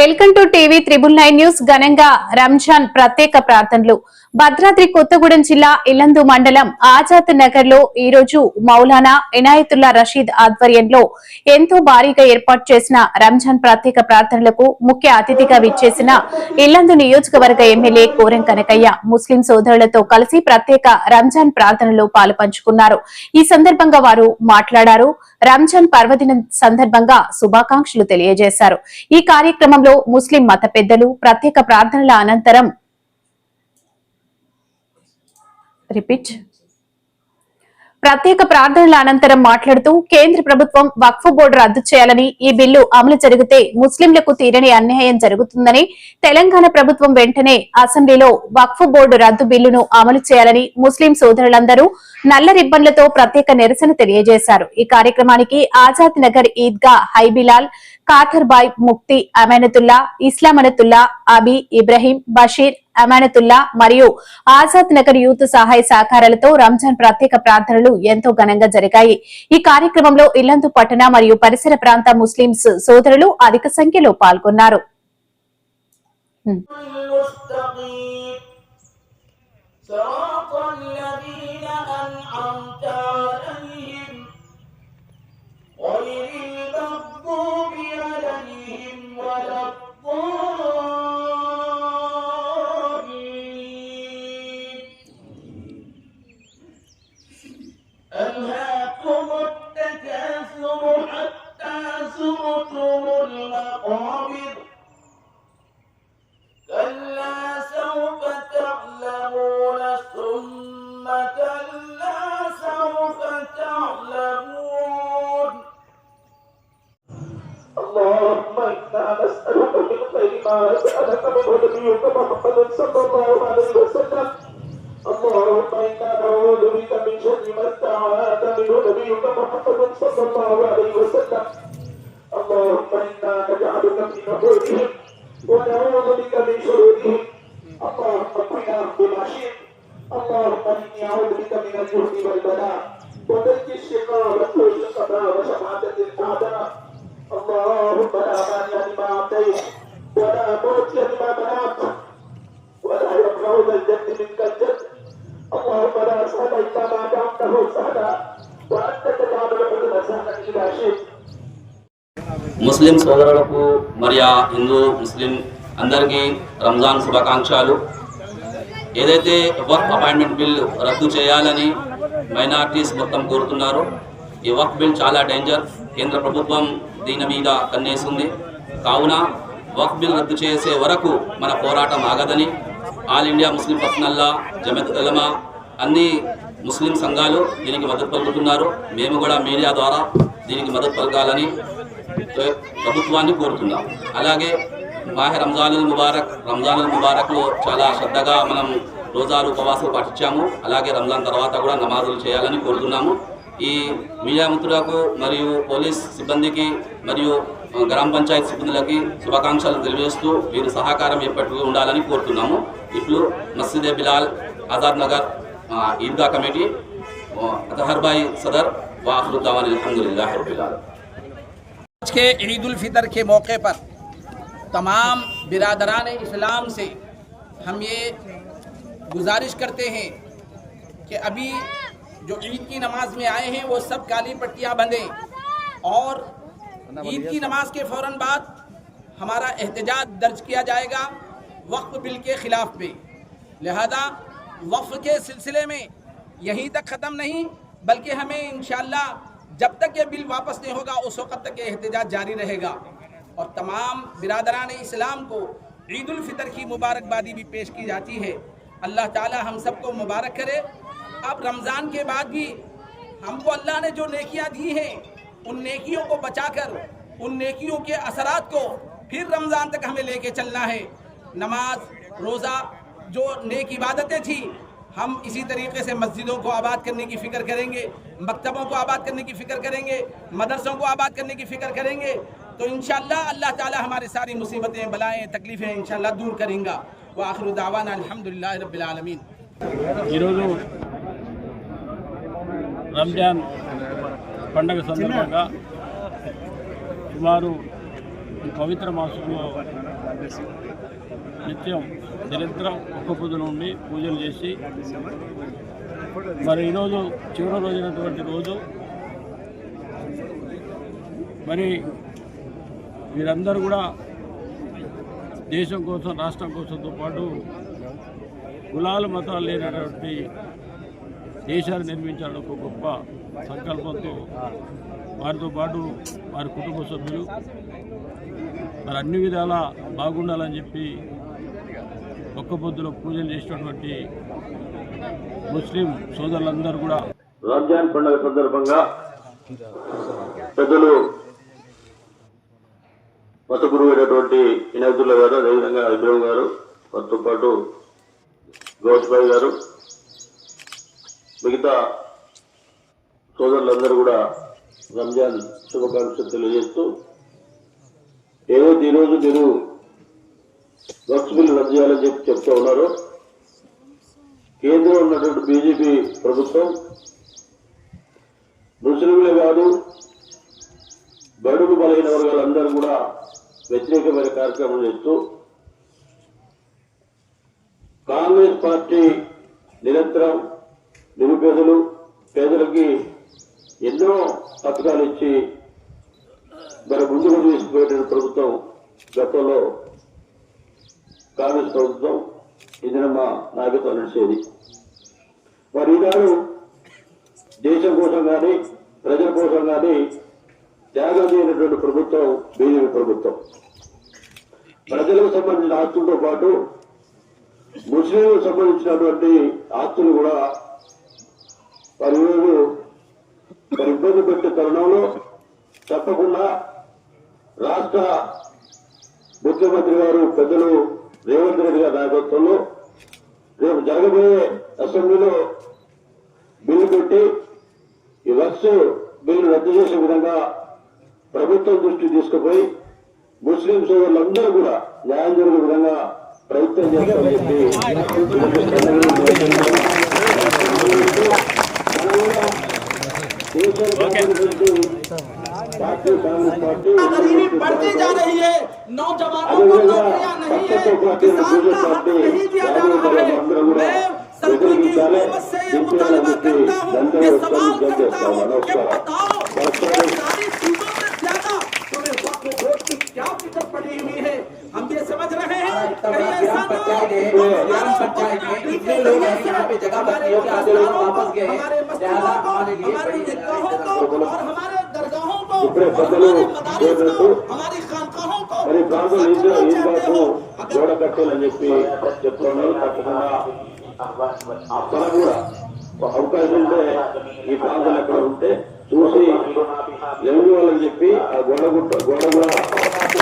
Welcome to TV triple nine news ఘనంగా రంజాన్ ప్రత్యేక ప్రార్థనలు. భద్రాద్రి కొత్తగూడెం జిల్లా ఇల్లందు మండలం ఆజాద్ నగర్లో ఈ రోజు మౌలానా ఇనాయతుల్లా రషీద్ ఆధ్వర్యంలో ఎంతో భారీగా ఏర్పాటు చేసిన రంజాన్ ప్రత్యేక ప్రార్థనలకు ముఖ్య అతిథిగా విచ్చేసిన ఇల్లందు నియోజకవర్గ ఎమ్మెల్యే కోరం కనకయ్య ముస్లిం సోదరులతో కలిసి ప్రత్యేక రంజాన్ ప్రార్థనలో పాలు పంచుకున్నారు ఈ సందర్భంగా వారు మాట్లాడారు. రంజాన్ పర్వదినం సందర్భంగా శుభాకాంక్షలు తెలియజేశారు. ఈ కార్యక్రమంలో ముస్లిం మత పెద్దలు ప్రత్యేక ప్రార్థనల అనంతరం రిపీట్ ప్రత్యేక ప్రార్థనల అనంతరం మాట్లాడుతూ కేంద్ర ప్రభుత్వం వక్ఫ్ బోర్డు రద్దు చేయాలని ఈ బిల్లు అమలు జరిగితే ముస్లింలకు తీరని అన్యాయం జరుగుతుందని తెలంగాణ ప్రభుత్వం వెంటనే అసెంబ్లీలో వక్ఫ్ బోర్డు రద్దు బిల్లును అమలు చేయాలని ముస్లిం సోదరులందరూ నల్ల రిబ్బన్లతో ప్రత్యేక నిరసన తెలియజేశారు. ఈ కార్యక్రమానికి ఆజాద్ నగర్ ఈద్గా హైబిలాల్ కాథర్బాయ్ ముక్తి అమైనతుల్లా ఇస్లామనతుల్లా అబి ఇబ్రహీం బషీర్ అమానతుల్లా మరియు ఆజాద్ నగర్ యూత్ సహాయ సహకారాలతో రంజాన్ ప్రత్యేక ప్రార్థనలు ఎంతో ఘనంగా జరిగాయి ఈ కార్యక్రమంలో ఇల్లందు పట్టణ మరియు పరిసర ప్రాంత ముస్లింస్ సోదరులు అధిక సంఖ్యలో పాల్గొన్నారు المستقيم صراط الذين أنعمت عليهم أنا نسالك من اللهم أنا نجعلك في نحورهم ونعوذ بك من شرورهم اللهم قنا بما شئت اللهم اني اعوذ بك من الجهد والبلاء وترك الشقاء وسوء القضاء وشماتة الاعداء اللهم لا مانع لما اعطيت ولا معطي لما منعت ولا يقرا ذا الجد منك الجد اللهم لا سهل الا ما جعلته سهلا وانت تجعل الحزن سهلا اذا شئت ముస్లిం సోదరులకు మరియు హిందూ ముస్లిం అందరికీ రంజాన్ శుభాకాంక్షలు ఏదైతే వర్క్ అపాయింట్మెంట్ బిల్ రద్దు చేయాలని మైనార్టీస్ మొత్తం కోరుతున్నారు ఈ వర్క్ బిల్ చాలా డేంజర్. కేంద్ర ప్రభుత్వం దీని మీద కన్నేస్తుంది కావున వర్క్ బిల్ రద్దు చేసే వరకు మన పోరాటం ఆగదని all India Muslim personal law Jamat Ulama అన్ని ముస్లిం సంఘాలు దీనికి మద్దతు పలుకుతున్నారు. మేము కూడా మీడియా ద్వారా దీనికి మద్దతు పలకాలని ప్రభుత్వాన్ని కోరుతున్నాం. అలాగే మాహె రంజానుల్ ముబారక్ రంజానుల్ ముబారక్లో చాలా శ్రద్ధగా మనం రోజాలు ఉపవాసాలు పాటించాము. అలాగే రంజాన్ తర్వాత కూడా నమాజులు చేయాలని కోరుతున్నాము. ఈ మరియు పోలీస్ సిబ్బందికి మరియు గ్రామ పంచాయతీ సిబ్బందులకి శుభాకాంక్షలు తెలియజేస్తూ వీరి సహకారం ఎప్పటికీ ఉండాలని కోరుతున్నాము. ఇప్పుడు మసీదే బిలాల్ ఆజాద్ నగర్ ఈద్గా కమిటీ اطہربائی صدر واخر دعوان الحمدللہ آج کے عید الفطر کے موقع پر تمام برادران اسلام سے ہم یہ گزارش کرتے ہیں کہ ابھی جو عید کی نماز میں آئے ہیں وہ سب کالی پٹیاں بندھیں اور عید کی نماز کے فوراً بعد ہمارا احتجاج درج کیا جائے گا وقف بل کے خلاف پہ لہذا وقف کے سلسلے میں یہیں تک ختم نہیں، بلکہ ہمیں انشاءاللہ جب تک یہ بل واپس نہیں ہوگا، اس وقت تک یہ احتجاج جاری رہے گا۔ اور تمام برادران اسلام کو عید الفطر کی مبارکبادی بھی پیش کی جاتی ہے۔ اللہ تعالی ہم سب کو مبارک کرے۔ اب رمضان کے بعد بھی ہم کو اللہ نے جو نیکیاں دی ہیں، ان نیکیوں کو بچا کر، ان نیکیوں کے اثرات کو پھر رمضان تک ہمیں لے کے چلنا ہے۔ نماز، روزہ، جو نیک عبادتیں تھیں، ہم اسی طریقے سے مسجدوں کو آباد کرنے کی فکر کریں گے، مکتبوں کو آباد کرنے کی فکر کریں گے، مدرسوں کو آباد کرنے کی فکر کریں گے۔ تو انشاءاللہ اللہ تعالی ہماری ساری مصیبتیں، بلائیں، تکلیفیں انشاءاللہ دور کریں گا۔ وآخر دعوانا الحمدللہ رب العالمین۔ రంజాన్ పండగ సందర్భంగా సుమారు ఈ పవిత్ర మాసంలో నిత్యం నిరంతరం ఒక్క పొద్దున ఉండి పూజలు చేసి మరి ఈరోజు చివరి రోజునటువంటి రోజు మరి వీరందరూ కూడా దేశం కోసం రాష్ట్రం కోసంతో పాటు కులాలు మతాలు లేనటువంటి దేశాన్ని నిర్మించాలని ఒక గొప్ప సంకల్పంతో వారితో పాటు వారి కుటుంబ సభ్యులు మరి అన్ని విధాలా బాగుండాలని చెప్పి ఒక్క పొద్దులో పూజలు చేసినటువంటి ముస్లిం సోదరులందరూ కూడా రంజాన్ పండుగ సందర్భంగా పెద్దలు మత గురువు అయినటువంటి వినాయకుల గారు అదేవిధంగా ఇబ్రహం గారు వారితో పాటు గౌస్బాయి గారు మిగతా సోదరులందరూ కూడా రంజాన్ శుభాకాంక్షలు తెలియజేస్తూ ఏదో ఈరోజు మీరు వక్స్ రద్దు చేయాలని చెప్పి చెప్తూ ఉన్నారు. కేంద్రంలో ఉన్నటువంటి బీజేపీ ప్రభుత్వం ముస్లింలే కాదు బడుగు బలైన వర్గాలందరూ కూడా వ్యతిరేకమైన కార్యక్రమం చేస్తూ కాంగ్రెస్ పార్టీ నిరంతరం నిరుపేదలు పేదలకి ఎన్నో పథకాలు ఇచ్చి మరి ముందుకు తీసుకుపోయిన ప్రభుత్వం గతంలో కాంగ్రెస్ ప్రభుత్వం ఇది మా నాయకత్వం నడిచేది. మరి ఈనాడు దేశం కోసం కానీ ప్రజల కోసం కానీ త్యాగం చేయనటువంటి ప్రభుత్వం బీజేపీ ప్రభుత్వం. ప్రజలకు సంబంధించిన ఆస్తులతో పాటు ముస్లింలకు సంబంధించినటువంటి ఆస్తులు కూడా మరి ఈరోజు మరి ఇబ్బంది పెట్టే తరుణంలో తప్పకుండా రాష్ట్ర ముఖ్యమంత్రి గారు పెద్దలు రేవంత్ రెడ్డి గారి నాయకత్వంలో రేపు జరగబోయే అసెంబ్లీలో బిల్లు పెట్టి ఈ వర్క్స్ బిల్లు రద్దు చేసే విధంగా ప్రభుత్వం దృష్టి తీసుకుపోయి ముస్లిం సోదరులందరూ కూడా న్యాయం జరిగే విధంగా ప్రయత్నం చేస్తామని చెప్పి غریبی بڑھتی جا رہی ہے، نوجوانوں کو نوکریاں نہیں ہے کسان کا حق نہیں دیا جا رہا ہے۔ میں سرکل کی حکومت سے مطالبہ کرتا ہوں یہ سوال کرتا ہوں کہ بتاؤ گئے گیارہ بج ہو ہمارے لیے کو ہمارے درگاہوں کو ہمارے مدارس کو ہماری خانقاہوں کو سکھنا چاہتے ہو جوڑا کٹو لگے پہ جب کونوں اپنا పరగూడ అవకాశం ఉంటే ఈ ప్రాంతం ఎక్కడ ఉంటే చూసి ఎన్ని వాళ్ళని گوڑا گوڑا گوڑا گوڑا